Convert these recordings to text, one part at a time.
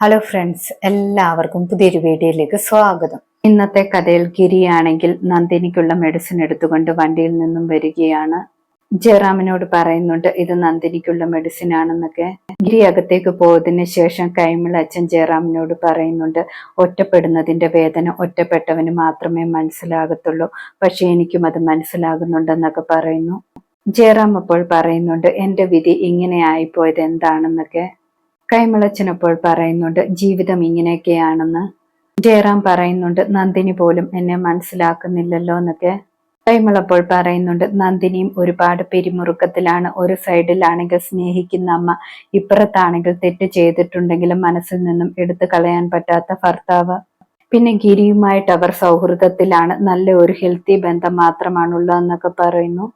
Hello friends എല്ലാവർക്കും പുതിയൊരു വീഡിയോയിലേക്ക് സ്വാഗതം. ഇന്നത്തെ കഥയിൽ ഗിരിയാണെങ്കിൽ നന്ദിനിക്കുള്ള മെഡിസിൻ എടുത്തുകൊണ്ട് വണ്ടിയിൽ നിന്നും വരികയാണ്. ജയറാമിനോട് പറയുന്നുണ്ട് ഇത് നന്ദിനിക്കുള്ള മെഡിസിൻ ആണെന്നൊക്കെ. ഗിരി അകത്തേക്ക് പോയതിന് ശേഷം കൈമിൾ അച്ഛൻ ജയറാമിനോട് പറയുന്നുണ്ട് ഒറ്റപ്പെടുന്നതിന്റെ വേദന ഒറ്റപ്പെട്ടവന് മാത്രമേ മനസ്സിലാകത്തുള്ളൂ. പക്ഷെ എനിക്കും അത് മനസ്സിലാകുന്നുണ്ടെന്നൊക്കെ പറയുന്നു. ജയറാം അപ്പോൾ പറയുന്നുണ്ട് എന്റെ വിധി ഇങ്ങനെ ആയിപ്പോയത് എന്താണെന്നൊക്കെ. കൈമളച്ചനപ്പോൾ പറയുന്നുണ്ട് ജീവിതം ഇങ്ങനെയൊക്കെയാണെന്ന്. ജയറാം പറയുന്നുണ്ട് നന്ദിനി പോലും എന്നെ മനസ്സിലാക്കുന്നില്ലല്ലോ എന്നൊക്കെ. കൈമളപ്പോൾ പറയുന്നുണ്ട് നന്ദിനിയും ഒരുപാട് പിരിമുറുക്കത്തിലാണ് ഒരു സൈഡിലാണെങ്കിൽ സ്നേഹിക്കുന്ന അമ്മ ഇപ്പുറത്താണെങ്കിൽ തെറ്റ് ചെയ്തിട്ടുണ്ടെങ്കിലും മനസ്സിൽ നിന്നും എടുത്തു കളയാൻ പറ്റാത്ത ഭർത്താവ്. പിന്നെ ഗിരിയുമായിട്ട് അവർ സൗഹൃദത്തിലാണ് നല്ല ഒരു ഹെൽത്തി ബന്ധം മാത്രമാണുള്ളതെന്നൊക്കെ പറയുന്നു.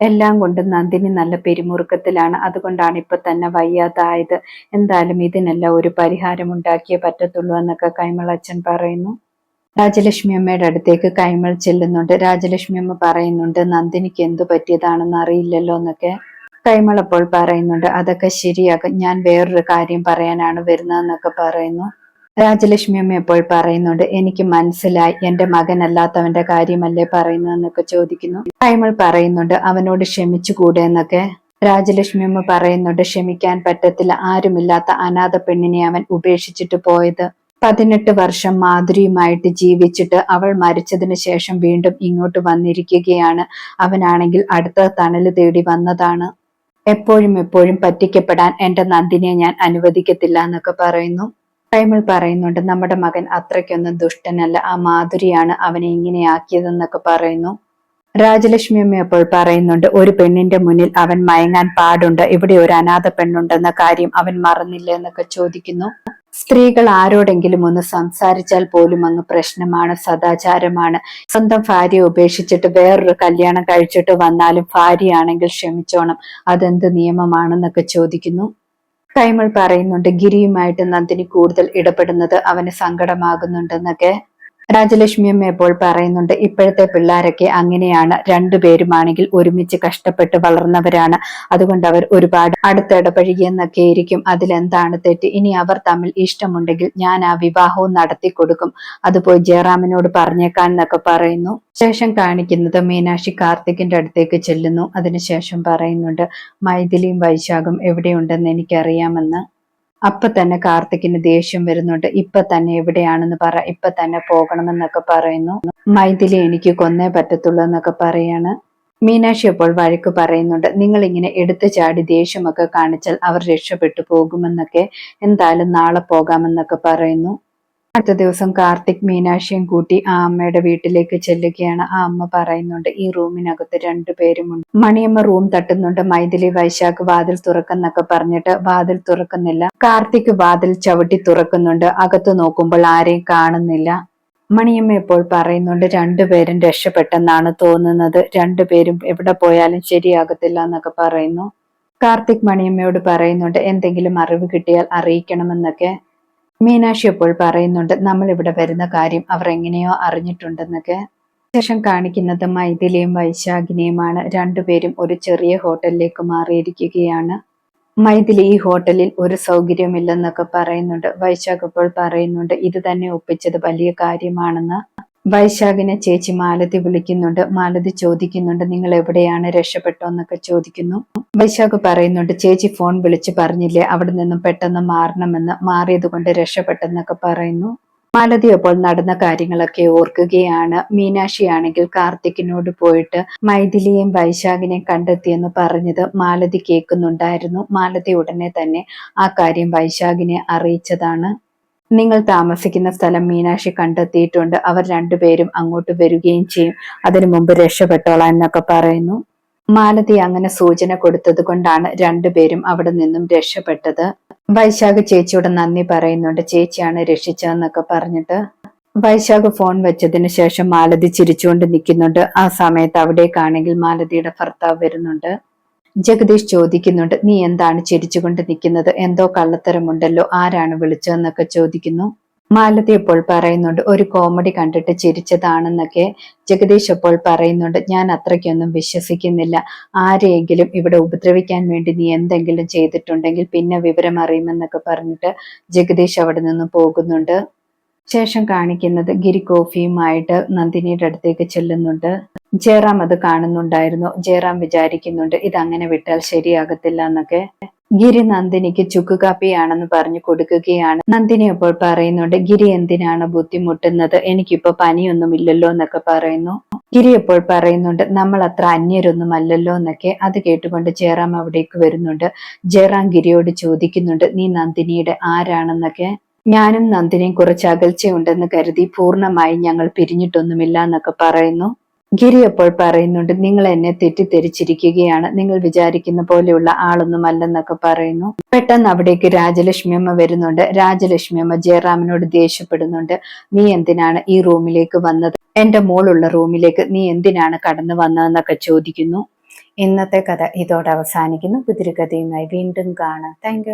എല്ലാം കൊണ്ടും നന്ദിനി നല്ല പെരുമുറുക്കത്തിലാണ്. അതുകൊണ്ടാണ് ഇപ്പൊ തന്നെ വയ്യാതായത്. എന്തായാലും ഇതിനെല്ലാം ഒരു പരിഹാരം ഉണ്ടാക്കിയേ പറ്റത്തുള്ളൂ എന്നൊക്കെ കൈമളച്ചൻ പറയുന്നു. രാജലക്ഷ്മി അമ്മയുടെ അടുത്തേക്ക് കൈമൾ ചെല്ലുന്നുണ്ട്. രാജലക്ഷ്മി അമ്മ പറയുന്നുണ്ട് നന്ദിനിക്ക് എന്തു പറ്റിയതാണെന്ന് അറിയില്ലല്ലോ എന്നൊക്കെ കൈമൾ അപ്പോൾ പറയുന്നുണ്ട്. അതൊക്കെ ശരിയാകും. ഞാൻ വേറൊരു കാര്യം പറയാനാണ് വരുന്നതെന്നൊക്കെ പറയുന്നു. രാജലക്ഷ്മി അമ്മ എപ്പോൾ പറയുന്നുണ്ട്? എനിക്ക് മനസ്സിലായി. എന്റെ മകനല്ലാത്തവന്റെ കാര്യമല്ലേ പറയുന്നതെന്നൊക്കെ ചോദിക്കുന്നു. കൈമൾ പറയുന്നുണ്ട് അവനോട് ക്ഷമിച്ചുകൂടെ എന്നൊക്കെ. രാജലക്ഷ്മി അമ്മ പറയുന്നുണ്ട് ക്ഷമിക്കാൻ പറ്റത്തില്ല. ആരുമില്ലാത്ത അനാഥ പെണ്ണിനെ അവൻ ഉപേക്ഷിച്ചിട്ട് പോയത്. പതിനെട്ട് വർഷം മാധുരിയുമായിട്ട് ജീവിച്ചിട്ട് അവൾ മരിച്ചതിന് ശേഷം വീണ്ടും ഇങ്ങോട്ട് വന്നിരിക്കുകയാണ്. അവനാണെങ്കിൽ അടുത്ത തണൽ തേടി വന്നതാണ്. എപ്പോഴും എപ്പോഴും പറ്റിക്കപ്പെടാൻ എന്റെ നന്ദിനെ ഞാൻ അനുവദിക്കത്തില്ല എന്നൊക്കെ പറയുന്നു. കൈമൾ പറയുന്നുണ്ട് നമ്മുടെ മകൻ അത്രയ്ക്കൊന്നും ദുഷ്ടനല്ല. ആ മാധുരിയാണ് അവനെ ഇങ്ങനെയാക്കിയതെന്നൊക്കെ പറയുന്നു. രാജലക്ഷ്മി അമ്മ അപ്പോൾ പറയുന്നുണ്ട് ഒരു പെണ്ണിന്റെ മുന്നിൽ അവൻ മയങ്ങാൻ പാടുണ്ട്. ഇവിടെ ഒരു അനാഥ പെണ്ണുണ്ടെന്ന കാര്യം അവൻ മറന്നില്ല എന്നൊക്കെ ചോദിക്കുന്നു. സ്ത്രീകൾ ആരോടെങ്കിലും ഒന്ന് സംസാരിച്ചാൽ പോലും അങ്ങ് പ്രശ്നമാണ് സദാചാരമാണ്. സ്വന്തം ഭാര്യ ഉപേക്ഷിച്ചിട്ട് വേറൊരു കല്യാണം കഴിച്ചിട്ട് വന്നാലും ഭാര്യയാണെങ്കിൽ ക്ഷമിച്ചോണം. അതെന്ത് നിയമമാണെന്നൊക്കെ ചോദിക്കുന്നു. കൈമൾ പറയുന്നുണ്ട് ഗിരിയുമായിട്ട് നന്ദിനി കൂടുതൽ ഇടപെടുന്നത് അവന് സങ്കടമാകുന്നുണ്ടെന്നൊക്കെ. രാജലക്ഷ്മി അമ്മ ഇപ്പോൾ പറയുന്നുണ്ട് ഇപ്പോഴത്തെ പിള്ളേരൊക്കെ അങ്ങനെയാണ് രണ്ടുപേരുമാണെങ്കിൽ ഒരുമിച്ച് കഷ്ടപ്പെട്ട് വളർന്നവരാണ്. അതുകൊണ്ട് അവർ ഒരുപാട് അടുത്തിടപഴകിയെന്നൊക്കെ ആയിരിക്കും അതിലെന്താണ് തെറ്റ്? ഇനി അവർ തമ്മിൽ ഇഷ്ടമുണ്ടെങ്കിൽ ഞാൻ ആ വിവാഹവും നടത്തി കൊടുക്കും. അത് പോയി ജയറാമിനോട് പറഞ്ഞേക്കാൻ എന്നൊക്കെ പറയുന്നു. ശേഷം കാണിക്കുന്നത് മീനാക്ഷി കാർത്തികിന്റെ അടുത്തേക്ക് ചെല്ലുന്നു. അതിനുശേഷം പറയുന്നുണ്ട് മൈഥിലിയും വൈശാഖും എവിടെയുണ്ടെന്ന് എനിക്കറിയാമെന്ന്. അപ്പൊ തന്നെ കാർത്തിക്കിന് ദേഷ്യം വരുന്നുണ്ട്. ഇപ്പൊ തന്നെ എവിടെയാണെന്ന് പറ. ഇപ്പൊ തന്നെ പോകണമെന്നൊക്കെ പറയുന്നു. മൈഥിലി എനിക്ക് കൊന്നേ പറ്റത്തുള്ളൂ എന്നൊക്കെ പറയാണ്. മീനാക്ഷി അപ്പോൾ വഴക്ക് പറയുന്നുണ്ട്. നിങ്ങൾ ഇങ്ങനെ എടുത്തു ചാടി ദേഷ്യമൊക്കെ കാണിച്ചാൽ അവർ രക്ഷപ്പെട്ടു പോകുമെന്നൊക്കെ. എന്തായാലും നാളെ പോകാമെന്നൊക്കെ പറയുന്നു. അടുത്ത ദിവസം കാർത്തിക് മീനാക്ഷിയും കൂട്ടി ആ അമ്മയുടെ വീട്ടിലേക്ക് ചെല്ലുകയാണ്. ആ അമ്മ പറയുന്നുണ്ട് ഈ റൂമിനകത്ത് രണ്ടുപേരുമുണ്ട് മണിയമ്മ റൂം തട്ടുന്നുണ്ട്. മൈഥിലി വൈശാഖ് വാതിൽ തുറക്കുന്നൊക്കെ പറഞ്ഞിട്ട് വാതിൽ തുറക്കുന്നില്ല. കാർത്തിക് വാതിൽ ചവിട്ടി തുറക്കുന്നുണ്ട്. അകത്ത് നോക്കുമ്പോൾ ആരെയും കാണുന്നില്ല. മണിയമ്മ ഇപ്പോൾ പറയുന്നുണ്ട് രണ്ടുപേരും രക്ഷപ്പെട്ടെന്നാണ് തോന്നുന്നത്. രണ്ടുപേരും എവിടെ പോയാലും ശരിയാകത്തില്ല എന്നൊക്കെ പറയുന്നു. കാർത്തിക് മണിയമ്മയോട് പറയുന്നുണ്ട് എന്തെങ്കിലും അറിവ് കിട്ടിയാൽ അറിയിക്കണമെന്നൊക്കെ. മീനാക്ഷി അപ്പോൾ പറയുന്നുണ്ട് നമ്മൾ ഇവിടെ വരുന്ന കാര്യം അവർ എങ്ങനെയോ അറിഞ്ഞിട്ടുണ്ടെന്നൊക്കെ. ശേഷം കാണിക്കുന്നത് മൈഥിലിയും വൈശാഖിനെയുമാണ്. രണ്ടുപേരും ഒരു ചെറിയ ഹോട്ടലിലേക്ക് മാറിയിരിക്കുകയാണ്. മൈഥിലി ഈ ഹോട്ടലിൽ ഒരു സൗകര്യമില്ലെന്നൊക്കെ പറയുന്നുണ്ട്. വൈശാഖ് ഇപ്പോൾ പറയുന്നുണ്ട് ഇത് തന്നെ ഒപ്പിച്ചത് വലിയ കാര്യമാണെന്ന്. വൈശാഖിനെ ചേച്ചി മാലതി വിളിക്കുന്നുണ്ട്. മാലതി ചോദിക്കുന്നുണ്ട് നിങ്ങൾ എവിടെയാണ് രക്ഷപ്പെട്ടോ എന്നൊക്കെ ചോദിക്കുന്നു. വൈശാഖ് പറയുന്നുണ്ട് ചേച്ചി ഫോൺ വിളിച്ച് പറഞ്ഞില്ലേ അവിടെ നിന്നും പെട്ടെന്ന് മാറണമെന്ന് മാറിയത് കൊണ്ട് രക്ഷപ്പെട്ടെന്നൊക്കെ പറയുന്നു. മാലതി അപ്പോൾ നടന്ന കാര്യങ്ങളൊക്കെ ഓർക്കുകയാണ്. മീനാക്ഷി ആണെങ്കിൽ കാർത്തിക്കിനോട് പോയിട്ട് മൈഥിലിയെയും വൈശാഖിനെയും കണ്ടെത്തിയെന്ന് പറഞ്ഞത് മാലതി കേൾക്കുന്നുണ്ടായിരുന്നു. മാലതി ഉടനെ തന്നെ ആ കാര്യം വൈശാഖിനെ അറിയിച്ചതാണ്. നിങ്ങൾ താമസിക്കുന്ന സ്ഥലം മീനാക്ഷി കണ്ടെത്തിയിട്ടുണ്ട്. അവർ രണ്ടുപേരും അങ്ങോട്ട് വരികയും ചെയ്യും. അതിനു മുമ്പ് രക്ഷപ്പെട്ടോളാം എന്നൊക്കെ പറയുന്നു. മാലതി അങ്ങനെ സൂചന കൊടുത്തത് കൊണ്ടാണ് രണ്ടുപേരും അവിടെ നിന്നും രക്ഷപ്പെട്ടത്. വൈശാഖ് ചേച്ചിയോട് നന്ദി പറയുന്നുണ്ട്. ചേച്ചിയാണ് രക്ഷിച്ചതെന്നൊക്കെ പറഞ്ഞിട്ട് വൈശാഖ് ഫോൺ വെച്ചതിന് ശേഷം മാലതി ചിരിച്ചുകൊണ്ട് നിൽക്കുന്നുണ്ട്. ആ സമയത്ത് അവിടേക്കാണെങ്കിൽ മാലതിയുടെ ഭർത്താവ് വരുന്നുണ്ട്. ജഗദീഷ് ചോദിക്കുന്നുണ്ട് നീ എന്താണ് ചിരിച്ചുകൊണ്ട് നിൽക്കുന്നത്? എന്തോ കള്ളത്തരമുണ്ടല്ലോ ആരാണ് വിളിച്ചതെന്നൊക്കെ ചോദിക്കുന്നു. മാലതി അപ്പോൾ പറയുന്നുണ്ട് ഒരു കോമഡി കണ്ടിട്ട് ചിരിച്ചതാണെന്നൊക്കെ ജഗദീഷ് അപ്പോൾ പറയുന്നുണ്ട് ഞാൻ അത്രയ്ക്കൊന്നും വിശ്വസിക്കുന്നില്ല. ആരെയെങ്കിലും ഇവിടെ ഉപദ്രവിക്കാൻ വേണ്ടി നീ എന്തെങ്കിലും ചെയ്തിട്ടുണ്ടെങ്കിൽ പിന്നെ വിവരം അറിയുമെന്നൊക്കെ പറഞ്ഞിട്ട് ജഗദീഷ് അവിടെ നിന്ന് പോകുന്നുണ്ട്. ശേഷം കാണിക്കുന്നത് ഗിരി കോഫിയുമായിട്ട് നന്ദിനിയുടെ അടുത്തേക്ക് ചെല്ലുന്നുണ്ട്. ജയറാം അത് കാണുന്നുണ്ടായിരുന്നു. ജയറാം വിചാരിക്കുന്നുണ്ട് ഇത് അങ്ങനെ വിട്ടാൽ ശരിയാകത്തില്ല എന്നൊക്കെ. ഗിരി നന്ദിനിക്ക് ചുക്ക് കാപ്പിയാണെന്ന് പറഞ്ഞു കൊടുക്കുകയാണ്. നന്ദിനി അപ്പോൾ പറയുന്നുണ്ട് ഗിരി എന്തിനാണ് ബുദ്ധിമുട്ടുന്നത്? എനിക്കിപ്പോ പനിയൊന്നുമില്ലല്ലോ എന്നൊക്കെ പറയുന്നു. ഗിരി അപ്പോൾ പറയുന്നുണ്ട് നമ്മൾ അത്ര അന്യരൊന്നും അല്ലല്ലോ എന്നൊക്കെ. അത് കേട്ടുകൊണ്ട് ജയറാം അവിടേക്ക് വരുന്നുണ്ട്. ജയറാം ഗിരിയോട് ചോദിക്കുന്നുണ്ട് നീ നന്ദിനിയുടെ ആരാണെന്നൊക്കെ? ഞാനും നന്ദിനിയും കുറച്ച് അകൽച്ചയുണ്ടെന്ന് കരുതി പൂർണമായി ഞങ്ങൾ പിരിഞ്ഞിട്ടൊന്നുമില്ല എന്നൊക്കെ പറയുന്നു. ഗിരി അപ്പോൾ പറയുന്നുണ്ട് നിങ്ങൾ എന്നെ തെറ്റിദ്ധരിച്ചിരിക്കുകയാണ്. നിങ്ങൾ വിചാരിക്കുന്ന പോലെയുള്ള ആളൊന്നും അല്ലെന്നൊക്കെ പറയുന്നു. പെട്ടെന്ന് അവിടേക്ക് രാജലക്ഷ്മി അമ്മ വരുന്നുണ്ട്. രാജലക്ഷ്മി അമ്മ ജയറാമിനോട് ദേഷ്യപ്പെടുന്നുണ്ട്. നീ എന്തിനാണ് ഈ റൂമിലേക്ക് വന്നത്? എന്റെ മോളുള്ള റൂമിലേക്ക് നീ എന്തിനാണ് കടന്നു വന്നതെന്നൊക്കെ ചോദിക്കുന്നു. ഇന്നത്തെ കഥ ഇതോടെ അവസാനിക്കുന്നു. പുതിരി കഥയുമായി വീണ്ടും കാണാം. താങ്ക്